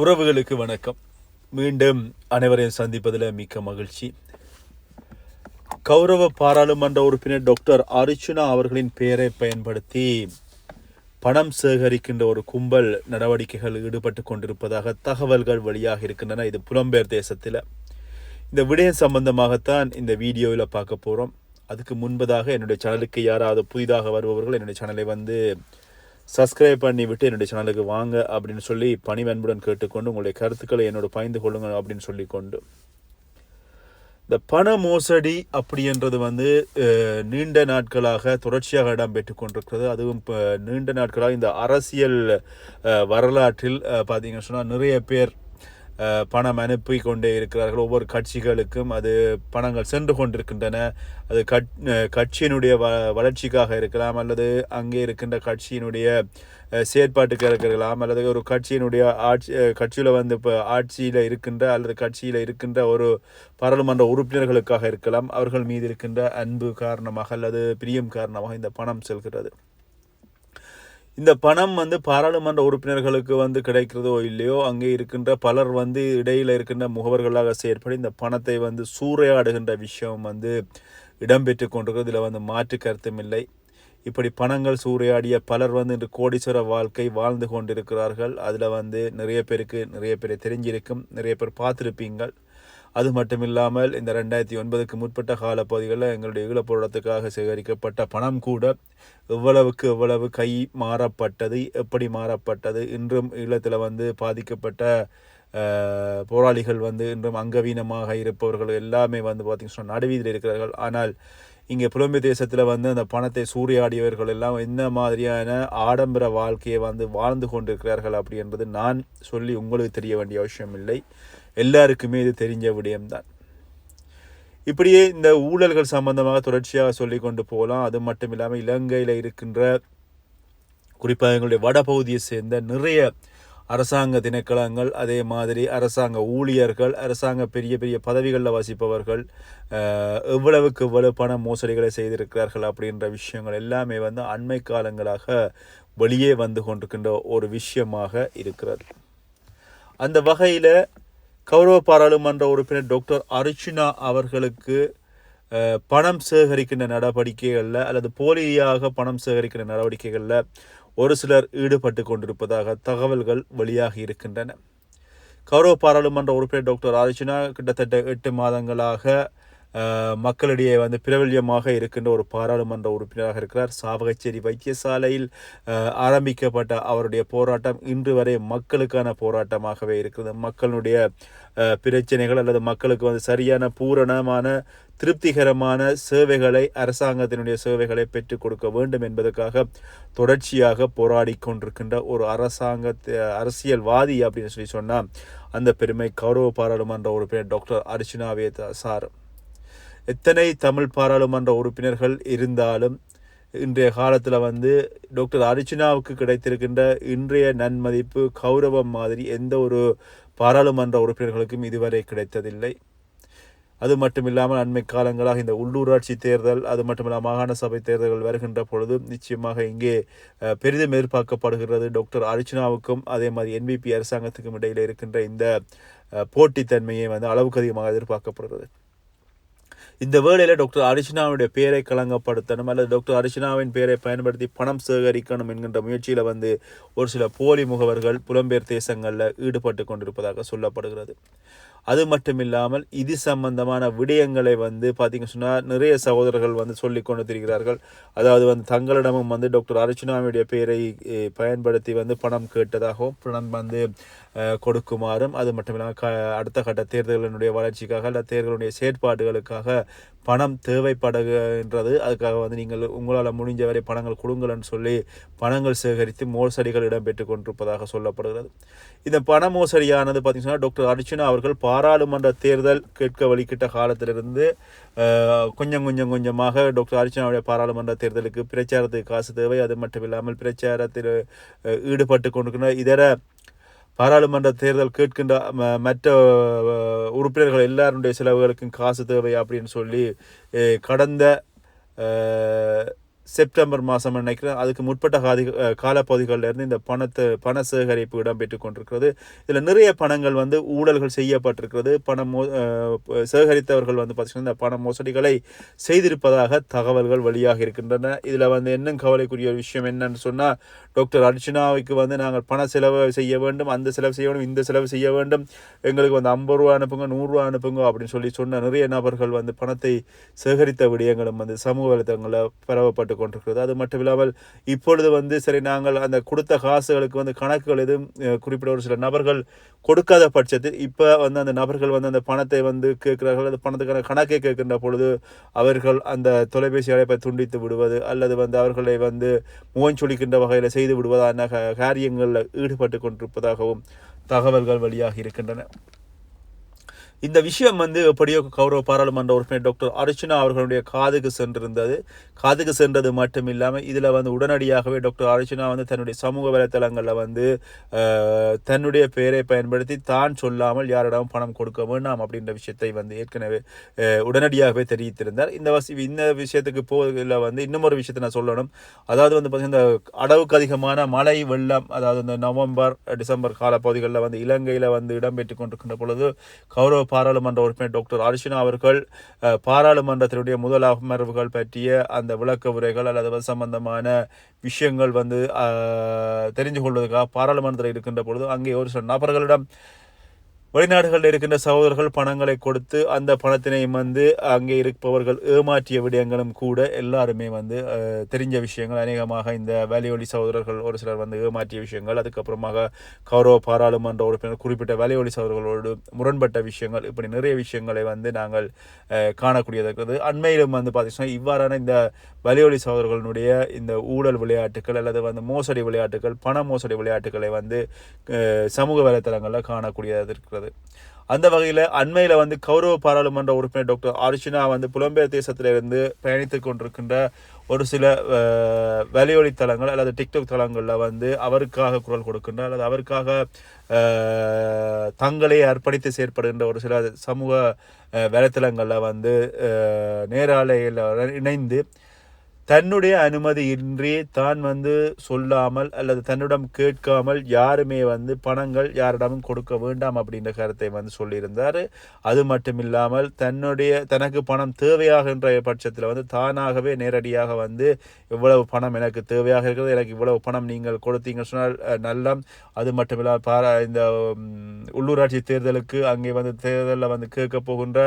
உறவுகளுக்கு வணக்கம். மீண்டும் அனைவரையும் சந்திப்பதில் மிக்க மகிழ்ச்சி. கௌரவ பாராளுமன்ற உறுப்பினர் டாக்டர் அர்ச்சுனா அவர்களின் பெயரை பயன்படுத்தி பணம் சேகரிக்கின்ற ஒரு கும்பல் நடவடிக்கைகள் ஈடுபட்டு கொண்டிருப்பதாக தகவல்கள் வெளியாக இருக்கின்றன. இது புலம்பெயர் தேசத்தில். இந்த விடயம் சம்பந்தமாகத்தான் இந்த வீடியோவில் பார்க்க போகிறோம் அதுக்கு முன்பதாக என்னுடைய சேனலுக்கு யாராவது புதிதாக வருபவர்கள் என்னுடைய சேனலை வந்து சப்ஸ்கிரைப் பண்ணி விட்டு என்னுடைய சேனலுக்கு வாங்க அப்படின்னு சொல்லி பணிவன்புடன் கேட்டுக்கொண்டு உங்களுடைய கருத்துக்களை என்னோட பயந்து கொள்ளுங்க அப்படின்னு சொல்லிக்கொண்டு. இந்த பண மோசடி அப்படின்றது வந்து நீண்ட நாட்களாக தொடர்ச்சியாக இடம்பெற்று கொண்டிருக்கிறது. அதுவும் இப்போ நீண்ட நாட்களாக இந்த அரசியல் வரலாற்றில் பார்த்தீங்கன்னு சொன்னால் நிறைய பேர் பணம் அனுப்பி கொண்டே இருக்கிறார்கள். ஒவ்வொரு கட்சிகளுக்கும் அது பணங்கள் சென்று கொண்டிருக்கின்றன. அது கட் கட்சியினுடைய வ வளர்ச்சிக்காக இருக்கலாம் அல்லது அங்கே இருக்கின்ற கட்சியினுடைய செயற்பாட்டுக்காக செயற்பாட்டுக்கு இருக்கலாம் அல்லது ஒரு கட்சியினுடைய ஆட்சி கட்சியில் வந்து இப்போ ஆட்சியில் இருக்கின்ற அல்லது கட்சியில் இருக்கின்ற ஒரு பாராளுமன்ற உறுப்பினர்களுக்காக இருக்கலாம். அவர்கள் மீது இருக்கின்ற அன்பு காரணமாக அல்லது பிரியம் காரணமாக இந்த பணம் செல்கிறது. இந்த பணம் வந்து பாராளுமன்ற உறுப்பினர்களுக்கு வந்து கிடைக்கிறதோ இல்லையோ அங்கே இருக்கின்ற பலர் வந்து இடையில் இருக்கின்ற முகவர்களாக செயற்படி இந்த பணத்தை வந்து சூறையாடுகின்ற விஷயம் வந்து இடம்பெற்று கொண்டிருக்கிறது. இதில் வந்து மாற்று கருத்தும் இல்லை. இப்படி பணங்கள் சூறையாடிய பலர் வந்து இன்று கோடீஸ்வர வாழ்க்கை வாழ்ந்து கொண்டிருக்கிறார்கள். அதில் வந்து நிறைய பேருக்கு நிறைய பேரை தெரிஞ்சிருக்கும் நிறைய பேர் பார்த்துருப்பீங்கள். அது மட்டும் இல்லாமல் இந்த ரெண்டாயிரத்தி ஒன்பதுக்கு முற்பட்ட காலப்பகுதிகளில் எங்களுடைய ஈழப்போராட்டத்துக்காக சேகரிக்கப்பட்ட பணம் கூட எவ்வளவுக்கு எவ்வளவு கை மாறப்பட்டது எப்படி மாறப்பட்டது இன்றும் ஈழத்தில் வந்து பாதிக்கப்பட்ட போராளிகள் வந்து இன்றும் அங்கவீனமாக இருப்பவர்கள் எல்லாமே வந்து பார்த்திங்கன்னா சொன்னா நடுவீதியில் இருக்கிறார்கள். ஆனால் இங்கே புலம்பெயர் தேசத்தில் வந்து அந்த பணத்தை சூறையாடியவர்கள் எல்லாம் என்ன மாதிரியான ஆடம்பர வாழ்க்கையை வந்து வாழ்ந்து கொண்டிருக்கிறார்கள் அப்படி என்பது நான் சொல்லி உங்களுக்கு தெரிய வேண்டிய அவசியம் இல்லை எல்லாருக்குமே இது தெரிஞ்ச விடயம்தான். இப்படியே இந்த ஊழல்கள் சம்பந்தமாக தொடர்ச்சியாக சொல்லி கொண்டு போகலாம். அது மட்டும் இல்லாமல் இலங்கையில் இருக்கின்ற குறிப்பாக எங்களுடைய வடபகுதியை சேர்ந்த நிறைய அரசாங்க திணைக்களங்கள் அதே மாதிரி அரசாங்க ஊழியர்கள் அரசாங்க பெரிய பெரிய பதவிகளில் வசிப்பவர்கள் எவ்வளவுக்கு எவ்வளவு பண மோசடிகளை செய்திருக்கிறார்கள் அப்படின்ற விஷயங்கள் எல்லாமே வந்து அண்மை காலங்களாக வெளியே வந்து கொண்டிருக்கின்ற ஒரு விஷயமாக இருக்கிறது. அந்த வகையில் கௌரவ பாராளுமன்ற உறுப்பினர் டாக்டர் அர்ச்சுனா அவர்களுக்கு பணம் சேகரிக்கின்ற நடவடிக்கைகளில் அல்லது போலியாக பணம் சேகரிக்கின்ற நடவடிக்கைகளில் ஒரு சிலர் ஈடுபட்டு கொண்டிருப்பதாக தகவல்கள் வெளியாகி இருக்கின்றன. கௌரவ பாராளுமன்ற உறுப்பினர் டாக்டர் அர்ச்சுனா கிட்டத்தட்ட எட்டு மாதங்களாக மக்களிடையே வந்து பிரபல்யமாக இருக்கின்ற ஒரு பாராளுமன்ற உறுப்பினராக இருக்கிறார். சாவகச்சேரி வைத்தியசாலையில் ஆரம்பிக்கப்பட்ட அவருடைய போராட்டம் இன்று வரை மக்களுக்கான போராட்டமாகவே இருக்கிறது. மக்களுடைய பிரச்சனைகள் அல்லது மக்களுக்கு வந்து சரியான பூரணமான திருப்திகரமான சேவைகளை அரசாங்கத்தினுடைய சேவைகளை பெற்றுக் கொடுக்க வேண்டும் என்பதற்காக தொடர்ச்சியாக போராடி கொண்டிருக்கின்ற ஒரு அரசாங்க அரசியல்வாதி அப்படின்னு சொல்லி சொன்னால் அந்த பெருமை கௌரவ பாராளுமன்ற உறுப்பினர் டாக்டர் அர்ச்சுனாவே சார். எத்தனை தமிழ் பாராளுமன்ற உறுப்பினர்கள் இருந்தாலும் இன்றைய காலத்தில் வந்து டாக்டர் அர்ச்சுனாவுக்கு கிடைத்திருக்கின்ற இன்றைய நன்மதிப்பு கௌரவம் மாதிரி எந்த ஒரு பாராளுமன்ற உறுப்பினர்களுக்கும் இதுவரை கிடைத்ததில்லை. அது மட்டும் இல்லாமல் அண்மை காலங்களாக இந்த உள்ளூராட்சி தேர்தல் அது மட்டும் இல்லாமல் மாகாண சபை தேர்தல்கள் வருகின்ற பொழுது நிச்சயமாக இங்கே பெரிதும் எதிர்பார்க்கப்படுகிறது. டாக்டர் அர்ச்சுனாவுக்கும் அதே மாதிரி என்பிபி அரசாங்கத்துக்கும் இடையில் இருக்கின்ற இந்த போட்டித்தன்மையை வந்து அளவுக்கு அதிகமாக எதிர்பார்க்கப்படுகிறது. இந்த வேளையில் டாக்டர் அர்ச்சனாவுடைய பெயரை கலங்கப்படுத்தணும் அல்லது டாக்டர் அர்ச்சனாவின் பெயரை பயன்படுத்தி பணம் சேகரிக்கணும் என்கின்ற முயற்சியில் வந்து ஒரு சில போலி முகவர்கள் புலம்பெயர் தேசங்களில் ஈடுபட்டு கொண்டிருப்பதாக சொல்லப்படுகிறது. அது மட்டும் இல்லாமல் இது சம்பந்தமான விடயங்களை வந்து பார்த்திங்க சொன்னால் நிறைய சகோதரர்கள் வந்து சொல்லி கொண்டு திரிகிறார்கள். அதாவது வந்து தங்களிடமும் வந்து டாக்டர் அர்ச்சனாவுடைய பெயரை பயன்படுத்தி வந்து பணம் கேட்டதாகவும் பணம் வந்து கொடுக்குமாறும் அது மட்டும் இல்லாமல் க அடுத்த கட்ட தேர்தல்களுடைய வளர்ச்சிக்காக அல்ல தேர்தலுடைய செயற்பாடுகளுக்காக பணம் தேவைப்படுகின்றது. அதுக்காக வந்து நீங்கள் உங்களால் முடிஞ்சவரை பணங்கள் கொடுங்கள்னு சொல்லி பணங்கள் சேகரித்து மோசடிகள் இடம்பெற்று கொண்டிருப்பதாக சொல்லப்படுகிறது. இந்த பண மோசடியானது பார்த்திங்கன்னா டாக்டர் அர்ச்சனா அவர்கள் பாராளுமன்ற தேர்தல் கேட்க வழிகிட்ட காலத்திலிருந்து கொஞ்சம் கொஞ்சம் கொஞ்சமாக டாக்டர் அர்ச்சனாவுடைய பாராளுமன்ற தேர்தலுக்கு பிரச்சாரத்துக்கு காசு தேவை. அது மட்டும் இல்லாமல் பிரச்சாரத்தில் ஈடுபட்டு கொண்டிருக்கிற இதர பாராளுமன்ற தேர்தல் கேட்கின்ற ம- மற்ற உறுப்பினர்கள் எல்லாருடைய செலவுகளுக்கும் காசு தேவை அப்படின்னு சொல்லி கடந்த செப்டம்பர் மாதம் நினைக்கிறேன். அதுக்கு முற்பட்ட காதி காலப்பகுதிகளில் இருந்து இந்த பணத்தை பண சேகரிப்பு இடம்பெற்று கொண்டிருக்கிறது. இதில் நிறைய பணங்கள் வந்து ஊழல்கள் செய்யப்பட்டிருக்கிறது. பணம் மோ சேகரித்தவர்கள் வந்து பார்த்தீங்கன்னா இந்த பண மோசடிகளை செய்திருப்பதாக தகவல்கள் வெளியாக இருக்கின்றன. இதில் வந்து இன்னும் கவலைக்குரிய ஒரு விஷயம் என்னன்னு சொன்னால் டாக்டர் அர்ச்சனாவுக்கு வந்து நாங்கள் பண செலவு செய்ய வேண்டும் அந்த செலவு செய்ய வேண்டும் இந்த செலவு செய்ய வேண்டும். எங்களுக்கு வந்து ஐம்பது ரூபா அனுப்புங்க நூறுரூவா அனுப்புங்க அப்படின்னு சொல்லி சொன்ன நிறைய நபர்கள் வந்து பணத்தை சேகரித்த விடயங்களும் வந்து சமூக வலைத்தளங்களில் பரவப்பட்டு கொண்டிருக்கிறது அது மட்டும் இல்லாமல் இப்பொழுது வந்து சரி நாங்கள் அந்த கொடுத்த காசுகளுக்கு வந்து கணக்குகள் எதுவும் குறிப்பிட குறிப்பிட்ட ஒரு சில நபர்கள் கொடுக்காத பட்சத்தில் இப்போ வந்து அந்த நபர்கள் வந்து அந்த பணத்தை வந்து கேட்கிறார்கள். அந்த பணத்துக்கான கணக்கை கேட்கின்ற பொழுது அவர்கள் அந்த தொலைபேசி அழைப்பை துண்டித்து விடுவது அல்லது வந்து அவர்களை வந்து முகஞ்சொலிக்கின்ற வகையில் செய்து விடுவதான காரியங்களில் ஈடுபட்டு கொண்டிருப்பதாகவும் தகவல்கள் வழியாக இருக்கின்றன. இந்த விஷயம் வந்து எப்படியோ கௌரவ பாராளுமன்ற உறுப்பினர் டாக்டர் அர்ச்சனா அவர்களுடைய காதுக்கு சென்றிருந்தது. காதுக்கு சென்றது மட்டும் இல்லாமல் இதில் வந்து உடனடியாகவே டாக்டர் அர்ச்சனா வந்து தன்னுடைய சமூக வலைத்தளங்களில் வந்து தன்னுடைய பெயரை பயன்படுத்தி தான் சொல்லாமல் யாரிடம் பணம் கொடுக்க வேண்டாம் அப்படின்ற விஷயத்தை வந்து ஏற்கனவே உடனடியாகவே தெரிவித்திருந்தார். இந்த வசி இந்த விஷயத்துக்கு போகல வந்து இன்னும் ஒரு விஷயத்தை நான் சொல்லணும். அதாவது வந்து பார்த்திங்கன்னா இந்த அளவுக்கு அதிகமான மழை வெள்ளம் அதாவது இந்த நவம்பர் டிசம்பர் காலப்பகுதிகளில் வந்து இலங்கையில் வந்து இடம்பெற்று கொண்டிருக்கின்ற பொழுது கௌரவ பாராளுமன்ற உறுப்பினர் டாக்டர் அர்ஷினா அவர்கள் பாராளுமன்றத்தினுடைய முதல் அமர்வுகள் பற்றிய அந்த விளக்க உரைகள் அல்லது சம்பந்தமான விஷயங்கள் வந்து தெரிஞ்சு கொள்வதற்காக பாராளுமன்றத்தில் இருக்கின்ற பொழுது அங்கே ஒரு சில நபர்களிடம் வெளிநாடுகளில் இருக்கின்ற சகோதரர்கள் பணங்களை கொடுத்து அந்த பணத்தினை வந்து அங்கே இருப்பவர்கள் ஏமாற்றிய விடயங்களும் கூட எல்லாருமே வந்து தெரிஞ்ச விஷயங்கள். அநேகமாக இந்த வேலையொலி சகோதரர்கள் ஒரு சிலர் வந்து ஏமாற்றிய விஷயங்கள் அதுக்கப்புறமாக கௌரவ பாராளுமன்ற உறுப்பினர் குறிப்பிட்ட வேலையொலி சகோதரர்களோடு முரண்பட்ட விஷயங்கள் இப்படி நிறைய விஷயங்களை வந்து நாங்கள் காணக்கூடியதாக காணக்கூடியது இருக்கிறது. அண்மையிலும் வந்து பார்த்தீங்கன்னா இவ்வாறான இந்த வலியொலி சகோதரர்களுடைய இந்த ஊழல் விளையாட்டுகள் அல்லது வந்து மோசடி விளையாட்டுகள் பண மோசடி விளையாட்டுகளை வந்து சமூக வலைத்தளங்களில் காணக்கூடியதாக இருக்கிறது. அந்த வகையில் அண்மையில் வந்து கௌரவ பாராளுமன்ற உறுப்பினர் டாக்டர் அர்ச்சனா வந்து புலம்பெயர் தேசத்திலிருந்து பயணித்துக் கொண்டிருக்கின்ற ஒரு சில வலியொலி தளங்கள் அல்லது டிக்டாக் தளங்களில் வந்து அவருக்காக குரல் கொடுக்கின்ற அல்லது அவருக்காக தங்களை அர்ப்பணித்து செயற்படுகின்ற ஒரு சில சமூக வலைத்தளங்களில் வந்து நேராலையில் இணைந்து தன்னுடைய அனுமதியின்றி தான் வந்து சொல்லாமல் அல்லது தன்னிடம் கேட்காமல் யாருமே வந்து பணங்கள் யாரிடமும் கொடுக்க வேண்டாம் அப்படின்ற கருத்தை வந்து சொல்லியிருந்தார். அது மட்டும் இல்லாமல் தன்னுடைய தனக்கு பணம் தேவையாகின்ற பட்சத்தில் வந்து தானாகவே நேரடியாக வந்து இவ்வளவு பணம் எனக்கு தேவையாக இருக்கிறது எனக்கு இவ்வளவு பணம் நீங்கள் கொடுத்தீங்க சொன்னால் நல்லம். அது மட்டும் இல்லாமல் பாரா இந்த உள்ளூராட்சி தேர்தலுக்கு அங்கே வந்து தேர்தலில் வந்து கேட்க போகின்ற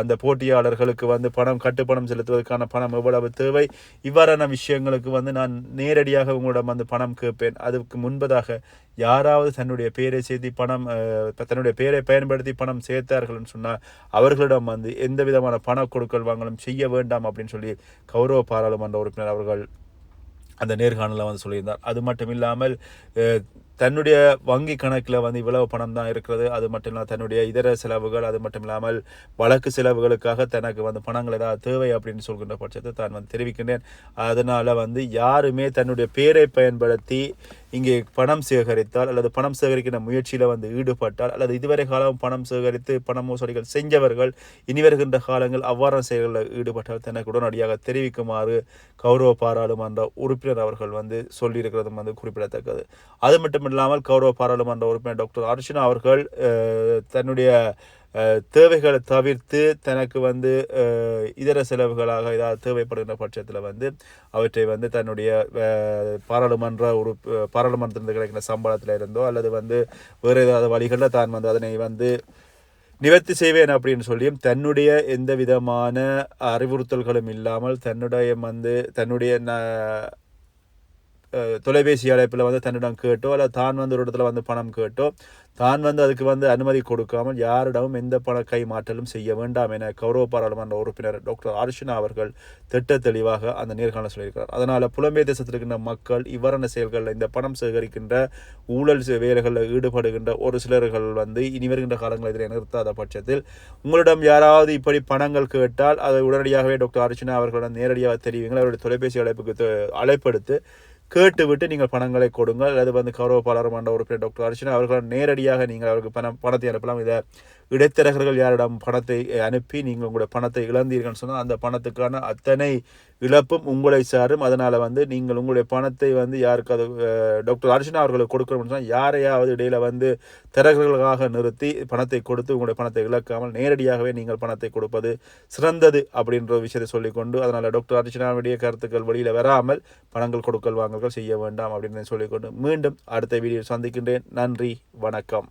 அந்த போட்டியாளர்களுக்கு வந்து பணம் கட்டுப்பணம் செலுத்துவதற்கான பணம் எவ்வளவு தேவை? இவ்வாறான விஷயங்களுக்கு வந்து நான் நேரடியாக உங்களிடம் வந்து பணம் கேட்பேன். அதுக்கு முன்பதாக யாராவது தன்னுடைய பெயரை சேர்த்து பணம் தன்னுடைய பெயரை பயன்படுத்தி பணம் சேர்த்தார்கள்னு சொன்னால் அவர்களிடம் வந்து எந்த விதமான பண கொடுக்கல் வாங்கலும் செய்ய வேண்டாம் அப்படின்னு சொல்லி கௌரவ பாராளுமன்ற உறுப்பினர் அவர்கள் அந்த நேர்காணலில் வந்து சொல்லியிருந்தார். அது மட்டும் இல்லாமல் தன்னுடைய வங்கி கணக்கில் வந்து இவ்வளவு பணம் தான் இருக்கிறது. அது மட்டும் இல்லாமல் தன்னுடைய இதர செலவுகள் அது மட்டும் இல்லாமல் வழக்கு செலவுகளுக்காக தனக்கு வந்து பணங்கள் ஏதாவது தேவை அப்படின்னு சொல்கின்ற பட்சத்தை தான் வந்து தெரிவிக்கின்றேன். அதனால் வந்து யாருமே தன்னுடைய பேரை பயன்படுத்தி இங்கே பணம் சேகரித்தால் அல்லது பணம் சேகரிக்கிற முயற்சியில் வந்து ஈடுபட்டால் அல்லது இதுவரை காலம் பணம் சேகரித்து பண மோசடிகள் செஞ்சவர்கள் இனி வருகின்ற காலங்கள் அவ்வாறான செயல்களில் ஈடுபட்டால் தனக்கு உடனடியாக தெரிவிக்குமாறு கௌரவ பாராளுமன்ற உறுப்பினர் அவர்கள் வந்து சொல்லியிருக்கிறதும் வந்து குறிப்பிடத்தக்கது. அது மட்டும் இல்லாமல் கௌரவ பாராளுமன்ற உறுப்பினர் டாக்டர் அர்ச்சனா அவர்கள் தன்னுடைய தேவைகளை தவிர்த்து தனக்கு வந்து இதர செலவுகளாக ஏதாவது தேவைப்படுகின்ற பட்சத்தில் வந்து அவற்றை வந்து தன்னுடைய பாராளுமன்ற உறுப்பு பாராளுமன்றத்தில் கிடைக்கிற சம்பளத்தில் இருந்தோ அல்லது வந்து வேறு ஏதாவது வழிகளில் தான் வந்து அதனை வந்து நிவர்த்தி செய்வேன் அப்படின்னு சொல்லியும் தன்னுடைய எந்த விதமான அறிவுறுத்தல்களும் இல்லாமல் தன்னுடைய வந்து தன்னுடைய ந- தொலைபேசி அழைப்பில் வந்து தன்னிடம் கேட்டோ அல்லது தான் வந்து ஒரு இடத்துல வந்து பணம் கேட்டோ தான் வந்து அதுக்கு வந்து அனுமதி கொடுக்காமல் யாரிடமும் எந்த பண கைமாற்றலும் செய்ய வேண்டாம் என கௌரவ பாராளுமன்ற உறுப்பினர் டாக்டர் அர்ஷனா அவர்கள் திட்ட தெளிவாக அந்த நேர்காணல் சொல்லியிருக்கிறார். அதனால் புலம்பெயர் தேசத்தில் இருக்கின்ற மக்கள் இவ்வாறான செயல்களில் இந்த பணம் சேகரிக்கின்ற ஊழல் வேலைகளில் ஈடுபடுகின்ற ஒரு சிலர்கள் வந்து இனி வருகின்ற காலங்களில் இதில் நிறுத்தாத பட்சத்தில் உங்களிடம் யாராவது இப்படி பணங்கள் கேட்டால் அதை உடனடியாகவே டாக்டர் அர்ச்சனா அவர்களிடம் நேரடியாக தெரிவிங்கள். அவருடைய தொலைபேசி அழைப்புக்கு தெ- அழைப்படுத்து கேட்டுவிட்டு நீங்கள் பணங்களை கொடுங்கள். அல்லது வந்து கௌரவ பாராளுமன்ற உறுப்பினர் டாக்டர் அர்ச்சனா அவர்கள் நேரடியாக நீங்கள் அவருக்கு பணம் பணத்தை அனுப்பலாம். இதை இடைத்தரகர்கள் யாரிடம் பணத்தை அனுப்பி நீங்கள் உங்களுடைய பணத்தை இழந்தீர்கள்னு சொன்னால் அந்த பணத்துக்கான அத்தனை இழப்பும் உங்களை சாரும். அதனால் வந்து நீங்கள் உங்களுடைய பணத்தை வந்து யாருக்காவது அது டாக்டர் அர்ஜுனா அவர்களுக்கு கொடுக்கணும்னு சொன்னால் யாரையாவது இடையில வந்து தரகர்களாக நிறுத்தி பணத்தை கொடுத்து உங்களுடைய பணத்தை இழக்காமல் நேரடியாகவே நீங்கள் பணத்தை கொடுப்பது சிறந்தது அப்படின்ற ஒரு விஷயத்தை சொல்லிக்கொண்டு அதனால் டாக்டர் அர்ச்சனாவுடைய கருத்துக்கள் வெளியில் வராமல் பணங்கள் கொடுக்கல் வாங்கல்கள் செய்ய வேண்டாம் அப்படின்னு சொல்லிக்கொண்டு மீண்டும் அடுத்த வீடியோ சந்திக்கின்றேன். நன்றி வணக்கம்.